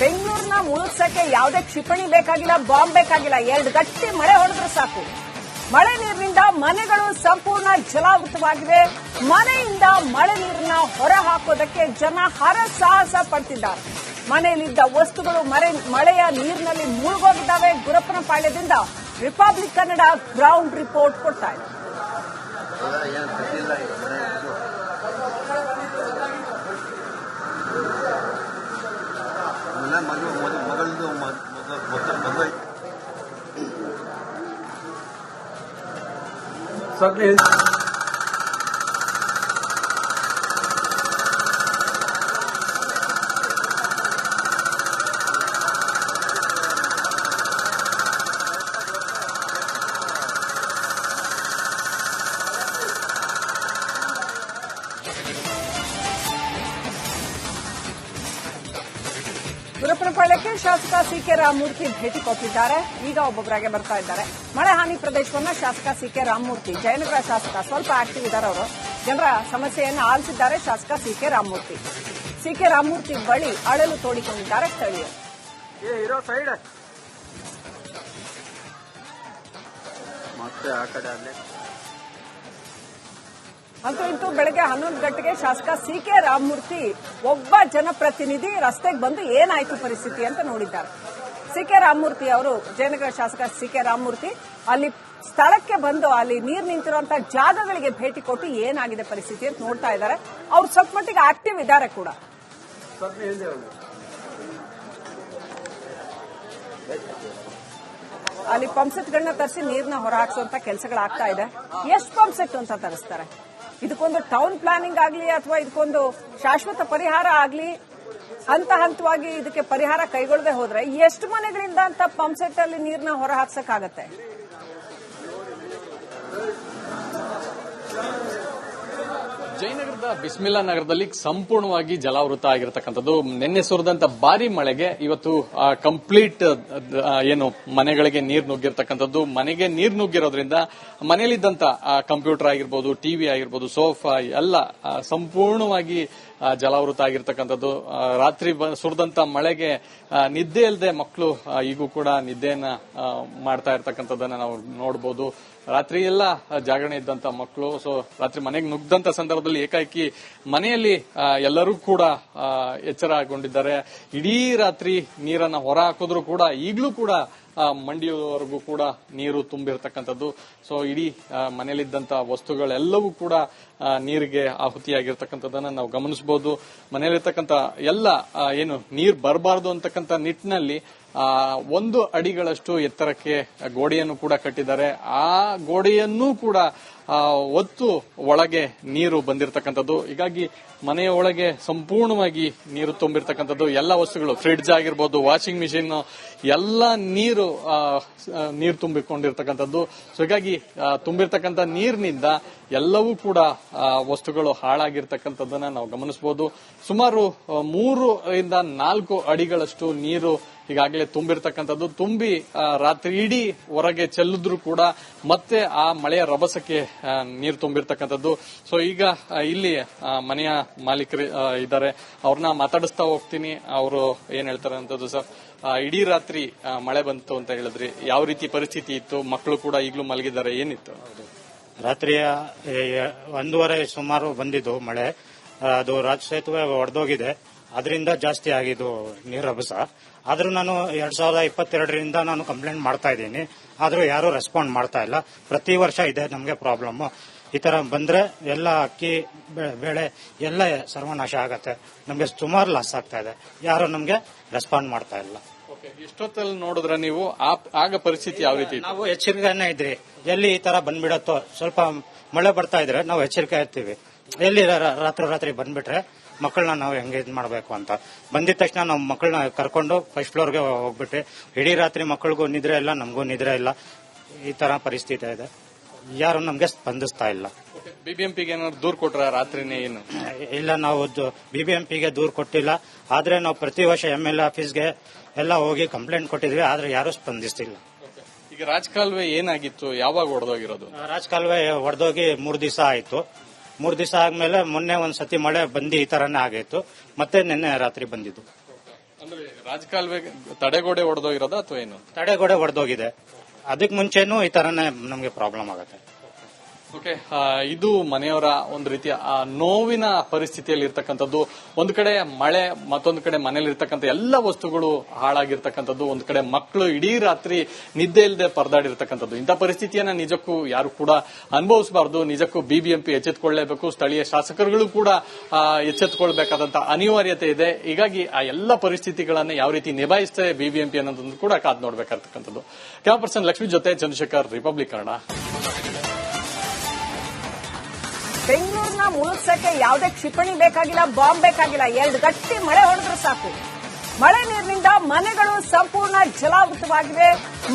ಬೆಂಗಳೂರಿನ ಮುಳುಗ್ಸಕ್ಕೆ ಯಾವುದೇ ಕ್ಷಿಪಣಿ ಬೇಕಾಗಿಲ್ಲ, ಬಾಂಬ್ ಬೇಕಾಗಿಲ್ಲ. ಎರಡು ಗಟ್ಟಿ ಮಳೆ ಹೊಡೆದ್ರೆ ಸಾಕು. ಮಳೆ ನೀರಿನಿಂದ ಮನೆಗಳು ಸಂಪೂರ್ಣ ಜಲಾವೃತವಾಗಿವೆ. ಮನೆಯಿಂದ ಮಳೆ ನೀರನ್ನ ಹೊರ ಹಾಕೋದಕ್ಕೆ ಜನ ಹರಸಾಹಸ ಪಡ್ತಿದ್ದಾರೆ. ಮನೆಯಲ್ಲಿದ್ದ ವಸ್ತುಗಳು ಮರೆ, ಮಳೆಯ ನೀರಿನಲ್ಲಿ ಮುಳುಗೋಗಿದ್ದಾವೆ. ಗುರಪ್ಪನಪಾಳ್ಯದಿಂದ ರಿಪಬ್ಲಿಕ್ ಕನ್ನಡ ಗ್ರೌಂಡ್ ರಿಪೋರ್ಟ್ ಕೊಡ್ತಾ ಇದೆ. 三天。ಗುರಪ್ಪನಪಾಳ್ಯಕ್ಕೆ ಶಾಸಕ ಸಿ ಕೆ ರಾಮಮೂರ್ತಿ ಭೇಟಿ ಕೊಟ್ಟಿದ್ದಾರೆ. ಈಗ ಒಬ್ಬೊಬ್ಬರಾಗೆ ಬರ್ತಾ ಇದ್ದಾರೆ. ಮಳೆ ಹಾನಿ ಪ್ರದೇಶವನ್ನ ಶಾಸಕ ಸಿ ಕೆ ರಾಮಮೂರ್ತಿ ಜಯನಗರ ಶಾಸಕ ಸ್ವಲ್ಪ ಆಕ್ಟಿವ್ ಇದ್ದಾರೆ ಅವರು. ಜನರ ಸಮಸ್ಯೆಯನ್ನು ಆಲಿಸಿದ್ದಾರೆ ಶಾಸಕ C K Ramamurthy. C K Ramamurthy ಬಳಿ ಅಳಲು ತೋಡಿಕೊಂಡಿದ್ದಾರೆ ಸ್ಥಳೀಯರು ಇರೋ ಸೈಡ್ ಮತ್ತೆ ಆ ಕಡೆ ಅಲ್ಲೇ. ಅಂತೂ ಇಂತೂ ಬೆಳಗ್ಗೆ ಹನ್ನೊಂದು ಗಂಟೆಗೆ ಶಾಸಕ ಸಿ ಕೆ ರಾಮಮೂರ್ತಿ ಒಬ್ಬ ಜನಪ್ರತಿನಿಧಿ ರಸ್ತೆಗೆ ಬಂದು ಏನಾಯ್ತು ಪರಿಸ್ಥಿತಿ ಅಂತ ನೋಡಿದ್ದಾರೆ. ಸಿ ಕೆ ರಾಮಮೂರ್ತಿ ಅವರು ಜಯನಗರ ಶಾಸಕ ಸಿ ಕೆ ರಾಮಮೂರ್ತಿ ಅಲ್ಲಿ ಸ್ಥಳಕ್ಕೆ ಬಂದು ಅಲ್ಲಿ ನೀರು ನಿಂತಿರುವಂತಹ ಜಾಗಗಳಿಗೆ ಭೇಟಿ ಕೊಟ್ಟು ಏನಾಗಿದೆ ಪರಿಸ್ಥಿತಿ ಅಂತ ನೋಡ್ತಾ ಇದ್ದಾರೆ. ಅವ್ರು ಸ್ವಲ್ಪ ಮಟ್ಟಿಗೆ ಆಕ್ಟಿವ್ ಇದ್ದಾರೆ ಕೂಡ. ಅಲ್ಲಿ ಪಂಪ್ಸೆಟ್ಗಳನ್ನ ತರಿಸಿ ನೀರನ್ನ ಹೊರ ಹಾಕ್ಸುವಂತ ಕೆಲಸಗಳಾಗ್ತಾ ಇದೆ. ಎಷ್ಟು ಪಂಪ್ಸೆಟ್ ಅಂತ ತರಿಸ್ತಾರೆ? ಇದಕ್ಕೊಂದು ಟೌನ್ ಪ್ಲಾನಿಂಗ್ ಆಗಲಿ ಅಥವಾ ಇದಕ್ಕೊಂದು ಶಾಶ್ವತ ಪರಿಹಾರ ಆಗಲಿ, ಹಂತ ಹಂತವಾಗಿ ಇದಕ್ಕೆ ಪರಿಹಾರ ಕೈಗೊಳ್ಳದೆ ಹೋದ್ರೆ ಎಷ್ಟು ಮನೆಗಳಿಂದ ಅಂತ ಪಂಪ್ಸೆಟ್ ಅಲ್ಲಿ ನೀರನ್ನ ಹೊರ ಹಾಕ್ಸಕ್ಕಾಗತ್ತೆ? ಜಯನಗರದ ಬಿಸ್ಮಿಲ್ಲಾ ನಗರದಲ್ಲಿ ಸಂಪೂರ್ಣವಾಗಿ ಜಲಾವೃತ ಆಗಿರತಕ್ಕಂಥದ್ದು. ನಿನ್ನೆ ಸುರಿದಂತ ಭಾರಿ ಮಳೆಗೆ ಇವತ್ತು ಕಂಪ್ಲೀಟ್ ಏನು, ಮನೆಗಳಿಗೆ ನೀರು ನುಗ್ಗಿರ್ತಕ್ಕಂಥದ್ದು. ಮನೆಗೆ ನೀರು ನುಗ್ಗಿರೋದ್ರಿಂದ ಮನೆಯಲ್ಲಿದ್ದಂತ ಕಂಪ್ಯೂಟರ್ ಆಗಿರ್ಬೋದು ಟಿವಿ ಆಗಿರ್ಬೋದು ಸೋಫಾ ಎಲ್ಲ ಸಂಪೂರ್ಣವಾಗಿ ಜಲಾವೃತ ಆಗಿರ್ತಕ್ಕಂಥದ್ದು. ರಾತ್ರಿ ಸುರಿದಂತ ಮಳೆಗೆ ನಿದ್ದೆ ಇಲ್ಲದೆ ಮಕ್ಕಳು ಈಗೂ ಕೂಡ ನಿದ್ದೆಯನ್ನ ಮಾಡ್ತಾ ಇರ್ತಕ್ಕಂಥದ್ದನ್ನ ನಾವು ನೋಡಬಹುದು ರಾತ್ರಿ ಎಲ್ಲ ಜಾಗರಣೆ ಇದ್ದಂತ ಮಕ್ಕಳು ಸೊ ರಾತ್ರಿ ಮನೆಗೆ ನುಗ್ದಂತ ಸಂದರ್ಭದಲ್ಲಿ ಏಕಾಏಕಿ ಮನೆಯಲ್ಲಿ ಎಲ್ಲರೂ ಕೂಡ ಎಚ್ಚರಗೊಂಡಿದ್ದಾರೆ ಇಡೀ ರಾತ್ರಿ ನೀರನ್ನ ಹೊರ ಹಾಕಿದ್ರು ಕೂಡ ಈಗಲೂ ಕೂಡ ಮಂಡಿಯವರೆಗೂ ಕೂಡ ನೀರು ತುಂಬಿರ್ತಕ್ಕಂಥದ್ದು. ಸೊ ಇಡೀ ಮನೆಯಲ್ಲಿದ್ದಂತಹ ಮನೆಯಲ್ಲಿದ್ದಂತ ವಸ್ತುಗಳೆಲ್ಲವೂ ಕೂಡ ನೀರಿಗೆ ಆಹುತಿಯಾಗಿರ್ತಕ್ಕಂಥದ್ದನ್ನ ನಾವು ಗಮನಿಸಬಹುದು ಮನೆಯಲ್ಲಿರ್ತಕ್ಕಂಥ ಎಲ್ಲ ಏನು ನೀರು ಬರಬಾರದು ಅಂತಕ್ಕಂಥ ನಿಟ್ಟಿನಲ್ಲಿ ಒಂದು ಅಡಿಗಳಷ್ಟು ಎತ್ತರಕ್ಕೆ ಗೋಡೆಯನ್ನು ಕೂಡ ಕಟ್ಟಿದ್ದಾರೆ. ಆ ಗೋಡೆಯನ್ನೂ ಕೂಡ ಒತ್ತು ಒಳಗೆ ನೀರು ಬಂದಿರತಕ್ಕಂಥದ್ದು. ಹೀಗಾಗಿ ಮನೆಯ ಒಳಗೆ ಸಂಪೂರ್ಣವಾಗಿ ನೀರು ತುಂಬಿರ್ತಕ್ಕಂಥದ್ದು. ಎಲ್ಲ ವಸ್ತುಗಳು, ಫ್ರಿಡ್ಜ್ ಆಗಿರ್ಬೋದು, ವಾಷಿಂಗ್ ಮಿಷಿನ್, ಎಲ್ಲ ನೀರು ನೀರು ತುಂಬಿಕೊಂಡಿರ್ತಕ್ಕಂಥದ್ದು. ಸೊ ಹೀಗಾಗಿ ತುಂಬಿರ್ತಕ್ಕಂಥ ನೀರಿನಿಂದ ಎಲ್ಲವೂ ಕೂಡ ವಸ್ತುಗಳು ಹಾಳಾಗಿರ್ತಕ್ಕಂಥದ್ದನ್ನ ನಾವು ಗಮನಿಸಬಹುದು. ಸುಮಾರು ಮೂರು ಇಂದ ನಾಲ್ಕು ಅಡಿಗಳಷ್ಟು ನೀರು ಈಗಾಗಲೇ ತುಂಬಿರ್ತಕ್ಕಂಥದ್ದು. ತುಂಬಿ ರಾತ್ರಿ ಇಡೀ ಹೊರಗೆ ಚೆಲ್ಲಿದ್ರು ಕೂಡ ಮತ್ತೆ ಆ ಮಳೆಯ ರಭಸಕ್ಕೆ ನೀರು ತುಂಬಿರ್ತಕ್ಕಂಥದ್ದು. ಸೊ ಈಗ ಇಲ್ಲಿ ಮನೆಯ ಮಾಲೀಕರು ಇದ್ದಾರೆ. ಅವ್ರನ್ನ ಮಾತಾಡಿಸ್ತಾ ಹೋಗ್ತೀನಿ. ಅವರು ಏನ್ ಹೇಳ್ತಾರೆ ಅಂತದ್ದು ಸರ್ ಇಡೀ ರಾತ್ರಿ ಮಳೆ ಬಂತು ಅಂತ ಹೇಳಿದ್ರಿ. ಯಾವ ರೀತಿ ಪರಿಸ್ಥಿತಿ ಇತ್ತು? ಮಕ್ಕಳು ಕೂಡ ಈಗಲೂ ಮಲಗಿದ್ದಾರೆ. ಏನಿತ್ತು? ರಾತ್ರಿಯ ಒಂದೂವರೆ ಸುಮಾರು ಬಂದಿದ್ದು ಮಳೆ. ಅದು ರಾಜ ಸೇತುವೆ ಒಡೆದೋಗಿದೆ. ಅದರಿಂದ ಜಾಸ್ತಿ ಆಗಿದ್ದು ನೀರಭಸ ಆದ್ರೂ ನಾನು ಎರಡ್ ಸಾವಿರದ ಇಪ್ಪತ್ತೆರಡರಿಂದ ನಾನು ಕಂಪ್ಲೇಂಟ್ ಮಾಡ್ತಾ ಇದ್ದೀನಿ. ಆದರೂ ಯಾರು ರೆಸ್ಪಾಂಡ್ ಮಾಡ್ತಾ ಇಲ್ಲ. ಪ್ರತಿ ವರ್ಷ ಇದೆ ನಮಗೆ ಪ್ರಾಬ್ಲಮ್ ಈ ತರ ಬಂದ್ರೆ ಎಲ್ಲ ಅಕ್ಕಿ ಬೆಳೆ ಎಲ್ಲ ಸರ್ವನಾಶ ಆಗತ್ತೆ. ನಮಗೆ ಸುಮಾರು ಲಾಸ್ ಆಗ್ತಾ ಇದೆ. ಯಾರು ನಮಗೆ ರೆಸ್ಪಾಂಡ್ ಮಾಡ್ತಾ ಇಲ್ಲ. ಓಕೆ ಇಷ್ಟೊತ್ತಲ್ಲಿ ನೋಡಿದ್ರೆ ನೀವು ಆ- ಆಗ ಪರಿಸ್ಥಿತಿ ಯಾವ ರೀತಿ ನಾವು ಎಚ್ಚರಿಕೆನೇ ಇದ್ರಿ. ಎಲ್ಲಿ ಈ ತರ ಬಂದ್ಬಿಡತ್ತೋ ಸ್ವಲ್ಪ ಮಳೆ ಬರ್ತಾ ಇದ್ರೆ ನಾವು ಎಚ್ಚರಿಕೆ ಇರ್ತೀವಿ. ಎಲ್ಲಿ ರಾತ್ರಿ ರಾತ್ರಿ ಬಂದ್ಬಿಟ್ರೆ ಮಕ್ಕಳನ್ನ ನಾವು ಹೆಂಗೆ ಇದು ಮಾಡಬೇಕು ಅಂತ. ಬಂದಿದ ತಕ್ಷಣ ನಾವು ಮಕ್ಕಳನ್ನ ಕರ್ಕೊಂಡು ಫಸ್ಟ್ ಫ್ಲೋರ್ಗೆ ಹೋಗ್ಬಿಟ್ಟು ಇಡೀ ರಾತ್ರಿ ಮಕ್ಕಳಿಗೂ ನಿದ್ರೆ ಇಲ್ಲ ನಮಗೂ ನಿದ್ರೆ ಇಲ್ಲ. ಈ ತರ ಪರಿಸ್ಥಿತಿ ಇದೆ. ಯಾರು ನಮ್ಗೆ ಸ್ಪಂದಿಸ್ತಾ ಇಲ್ಲ. ಬಿಬಿಎಂಪಿಗೆ ಏನಾದ್ರು ದೂರ್ ಕೊಟ್ರ ರಾತ್ರಿನೇ ಏನು? ಇಲ್ಲ ನಾವು ಬಿಬಿಎಂಪಿಗೆ ದೂರು ಕೊಟ್ಟಿಲ್ಲ. ಆದ್ರೆ ನಾವು ಪ್ರತಿ ವರ್ಷ ಎಂ ಎಲ್ ಆಫೀಸ್ಗೆ ಎಲ್ಲ ಹೋಗಿ ಕಂಪ್ಲೇಂಟ್ ಕೊಟ್ಟಿದ್ವಿ ಆದ್ರೆ ಯಾರು ಸ್ಪಂದಿಸ್ತಿಲ್ಲ. ಈಗ ರಾಜಕಾಲುವೆ ಏನಾಗಿತ್ತು? ಯಾವಾಗ ಹೊಡೆದೋಗಿರೋದು ರಾಜಕಾಲುವೆ ಹೊಡೆದೋಗಿ ಮೂರ್ ದಿವಸ ಆಯ್ತು. ಮೂರ್ ದಿವಸ ಆದ್ಮೇಲೆ ಮೊನ್ನೆ ಒಂದ್ ಸತಿ ಮಳೆ ಬಂದು ಈ ತರನೇ ಆಗಿತ್ತು ಮತ್ತೆ ನಿನ್ನೆ ರಾತ್ರಿ ಬಂದಿದ್ದು. ರಾಜಕಾಲುವೆ ತಡೆಗೋಡೆ ಒಡೆದೋಗಿರೋದ ಅಥವಾ ಏನು? ತಡೆಗೋಡೆ ಒಡೆದೋಗಿದೆ. ಅದಕ್ಕೆ ಮುಂಚೆನೂ ಈ ತರನೇ ನಮಗೆ ಪ್ರಾಬ್ಲಮ್ ಆಗುತ್ತೆ. ಓಕೆ ಇದು ಮನೆಯವರ ಒಂದು ರೀತಿಯ ನೋವಿನ ಪರಿಸ್ಥಿತಿಯಲ್ಲಿ ಇರ್ತಕ್ಕಂಥದ್ದು ಒಂದು ಕಡೆ ಮಳೆ ಮತ್ತೊಂದು ಕಡೆ ಮನೆಯಲ್ಲಿ ಇರ್ತಕ್ಕಂಥ ಎಲ್ಲ ವಸ್ತುಗಳು ಹಾಳಾಗಿರ್ತಕ್ಕಂಥದ್ದು ಒಂದು ಕಡೆ ಮಕ್ಕಳು ಇಡೀ ರಾತ್ರಿ ನಿದ್ದೆ ಇಲ್ಲದೆ ಪರದಾಡಿರ್ತಕ್ಕಂಥದ್ದು. ಇಂಥ ಪರಿಸ್ಥಿತಿಯನ್ನ ನಿಜಕ್ಕೂ ಯಾರು ಕೂಡ ಅನುಭವಿಸಬಾರದು ನಿಜಕ್ಕೂ ಬಿಬಿಎಂಪಿ ಎಚ್ಚೆತ್ಕೊಳ್ಳಲೇಬೇಕು ಸ್ಥಳೀಯ ಶಾಸಕರುಗಳು ಕೂಡ ಆ, ಅನಿವಾರ್ಯತೆ ಇದೆ. ಹೀಗಾಗಿ ಆ ಎಲ್ಲ ಪರಿಸ್ಥಿತಿಗಳನ್ನ ಯಾವ ರೀತಿ ನಿಭಾಯಿಸ್ತದೆ ಬಿಬಿಎಂಪಿ ಅನ್ನೋದನ್ನು ಕೂಡ ಕಾದ್ ನೋಡ್ಬೇಕಾಗ್ತಕ್ಕಂಥದ್ದು. ಕ್ಯಾಮ್ ಪರ್ಸನ್ ಲಕ್ಷ್ಮಿ ಜೊತೆ ಚಂದ್ರಶೇಖರ್ ರಿಪಬ್ಲಿಕ್ ಕನ್ನಡ ಬೆಂಗಳೂರಿನ ಮುಳುಗ್ಸಕ್ಕೆ ಯಾವುದೇ ಕ್ಷಿಪಣಿ ಬೇಕಾಗಿಲ್ಲ, ಬಾಂಬ್ ಬೇಕಾಗಿಲ್ಲ, ಎರಡು ಗಟ್ಟಿ ಮಳೆ ಹೊಡೆದ್ರೆ ಸಾಕು. ಮಳೆ ನೀರಿನಿಂದ ಮನೆಗಳು ಸಂಪೂರ್ಣ ಜಲಾವೃತವಾಗಿವೆ.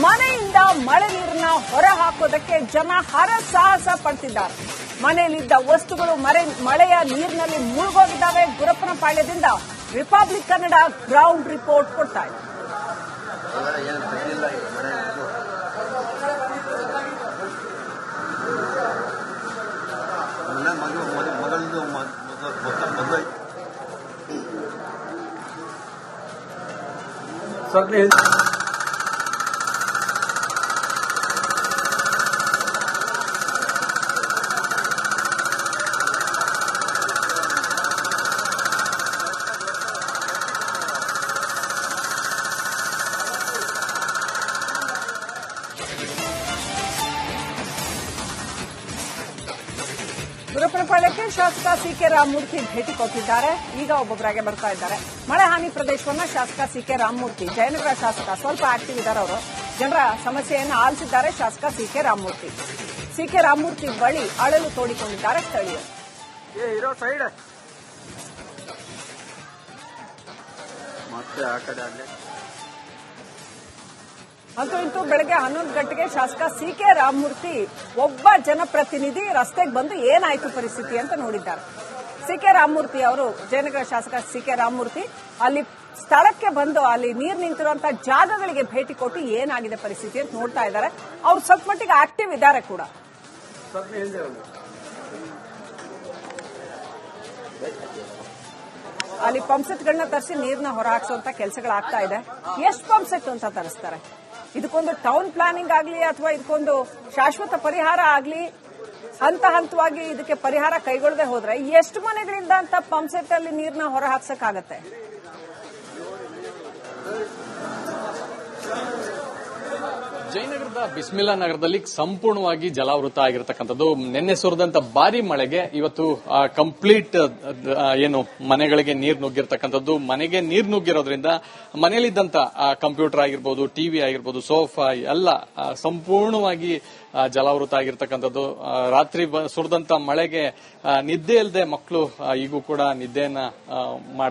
ಮನೆಯಿಂದ ಮಳೆ ನೀರನ್ನ ಹೊರ ಹಾಕೋದಕ್ಕೆ ಜನ ಹರಸಾಹಸ ಪಡ್ತಿದ್ದಾರೆ. ಮನೆಯಲ್ಲಿದ್ದ ವಸ್ತುಗಳು ಮರೆ, ಮಳೆಯ ನೀರಿನಲ್ಲಿ ಮುಳುಗೋಗಿದ್ದಾವೆ ಗುರಪ್ಪನಪಾಳ್ಯದಿಂದ ರಿಪಬ್ಲಿಕ್ ಕನ್ನಡ ಗ್ರೌಂಡ್ ರಿಪೋರ್ಟ್ ಕೊಡ್ತಾ ಇದೆ. Só que ಗುರುಪನಪಾಳ್ಯಕ್ಕೆ ಶಾಸಕ ಸಿ ಕೆ ರಾಮಮೂರ್ತಿ ಭೇಟಿ ಕೊಟ್ಟಿದ್ದಾರೆ. ಈಗ ಒಬ್ಬೊಬ್ಬರಾಗೆ ಬರ್ತಾ ಇದ್ದಾರೆ. ಮಳೆ ಹಾನಿ ಪ್ರದೇಶವನ್ನ ಶಾಸಕ ಸಿ ಕೆ ರಾಮಮೂರ್ತಿ ಜಯನಗರ ಶಾಸಕ ಸ್ವಲ್ಪ ಆಕ್ಟಿವ್ ಇದ್ದಾರೆ ಅವರು. ಜನರ ಸಮಸ್ಯೆಯನ್ನು ಆಲಿಸಿದ್ದಾರೆ ಶಾಸಕ C K Ramamurthy. C K Ramamurthy ಬಳಿ ಅಳಲು ತೋಡಿಕೊಂಡಿದ್ದಾರೆ ಸ್ಥಳೀಯರು. ಮತ್ತೆ ಆ ಕಡೆ ಅಲ್ಲೇ ಅಂತೂ ಇಂತೂ ಬೆಳಗ್ಗೆ ಹನ್ನೊಂದು ಗಂಟೆಗೆ ಶಾಸಕ ಸಿ ಕೆ ರಾಮಮೂರ್ತಿ ಒಬ್ಬ ಜನಪ್ರತಿನಿಧಿ ರಸ್ತೆಗೆ ಬಂದು ಏನಾಯ್ತು ಪರಿಸ್ಥಿತಿ ಅಂತ ನೋಡಿದ್ದಾರೆ. ಸಿ ಕೆ ರಾಮಮೂರ್ತಿ ಅವರು, ಜಯನಗರ ಶಾಸಕ ಸಿ ಕೆ ರಾಮಮೂರ್ತಿ ಅಲ್ಲಿ ಸ್ಥಳಕ್ಕೆ ಬಂದು ಅಲ್ಲಿ ನೀರು ನಿಂತಿರುವಂತಹ ಜಾಗಗಳಿಗೆ ಭೇಟಿ ಕೊಟ್ಟು ಏನಾಗಿದೆ ಪರಿಸ್ಥಿತಿ ಅಂತ ನೋಡ್ತಾ ಇದ್ದಾರೆ. ಅವ್ರು ಸ್ವಲ್ಪ ಮಟ್ಟಿಗೆ ಆಕ್ಟಿವ್ ಇದ್ದಾರೆ ಕೂಡ. ಅಲ್ಲಿ ಪಂಪ್ಸೆಟ್ಗಳನ್ನ ತರಿಸಿ ನೀರನ್ನ ಹೊರ ಹಾಕ್ಸುವಂತ ಕೆಲಸಗಳಾಗ್ತಾ ಇದೆ. ಎಷ್ಟು ಪಂಪ್ಸೆಟ್ ಅಂತ ತರಿಸ್ತಾರೆ? ಇದಕ್ಕೊಂದು ಟೌನ್ ಪ್ಲಾನಿಂಗ್ ಆಗಲಿ ಅಥವಾ ಇದಕ್ಕೊಂದು ಶಾಶ್ವತ ಪರಿಹಾರ ಆಗಲಿ, ಹಂತ ಹಂತವಾಗಿ ಇದಕ್ಕೆ ಪರಿಹಾರ ಕೈಗೊಳ್ಳದೆ ಹೋದ್ರೆ ಎಷ್ಟು ಮನೆಗಳಿಂದ ಅಂತ ಪಂಪ್ಸೆಟ್ ಅಲ್ಲಿ ನೀರನ್ನ ಹೊರ ಹಾಕ್ಸಕ್ಕಾಗತ್ತೆ? ಜಯನಗರದ ಬಿಸ್ಮಿಲ್ಲಾ ನಗರದಲ್ಲಿ ಸಂಪೂರ್ಣವಾಗಿ ಜಲಾವೃತ ಆಗಿರತಕ್ಕಂಥದ್ದು. ನಿನ್ನೆ ಸುರಿದಂತ ಭಾರಿ ಮಳೆಗೆ ಇವತ್ತು ಕಂಪ್ಲೀಟ್ ಏನು, ಮನೆಗಳಿಗೆ ನೀರು ನುಗ್ಗಿರ್ತಕ್ಕಂಥದ್ದು. ಮನೆಗೆ ನೀರು ನುಗ್ಗಿರೋದ್ರಿಂದ ಮನೆಯಲ್ಲಿದ್ದಂತ ಕಂಪ್ಯೂಟರ್ ಆಗಿರ್ಬೋದು ಟಿವಿ ಆಗಿರ್ಬೋದು ಸೋಫಾ ಎಲ್ಲ ಸಂಪೂರ್ಣವಾಗಿ ಜಲಾವೃತ ಆಗಿರ್ತಕ್ಕಂಥದ್ದು. ರಾತ್ರಿ ಸುರಿದಂತ ಮಳೆಗೆ ನಿದ್ದೆ ಇಲ್ಲದೆ ಮಕ್ಕಳು ಈಗೂ ಕೂಡ ನಿದ್ದೆಯನ್ನ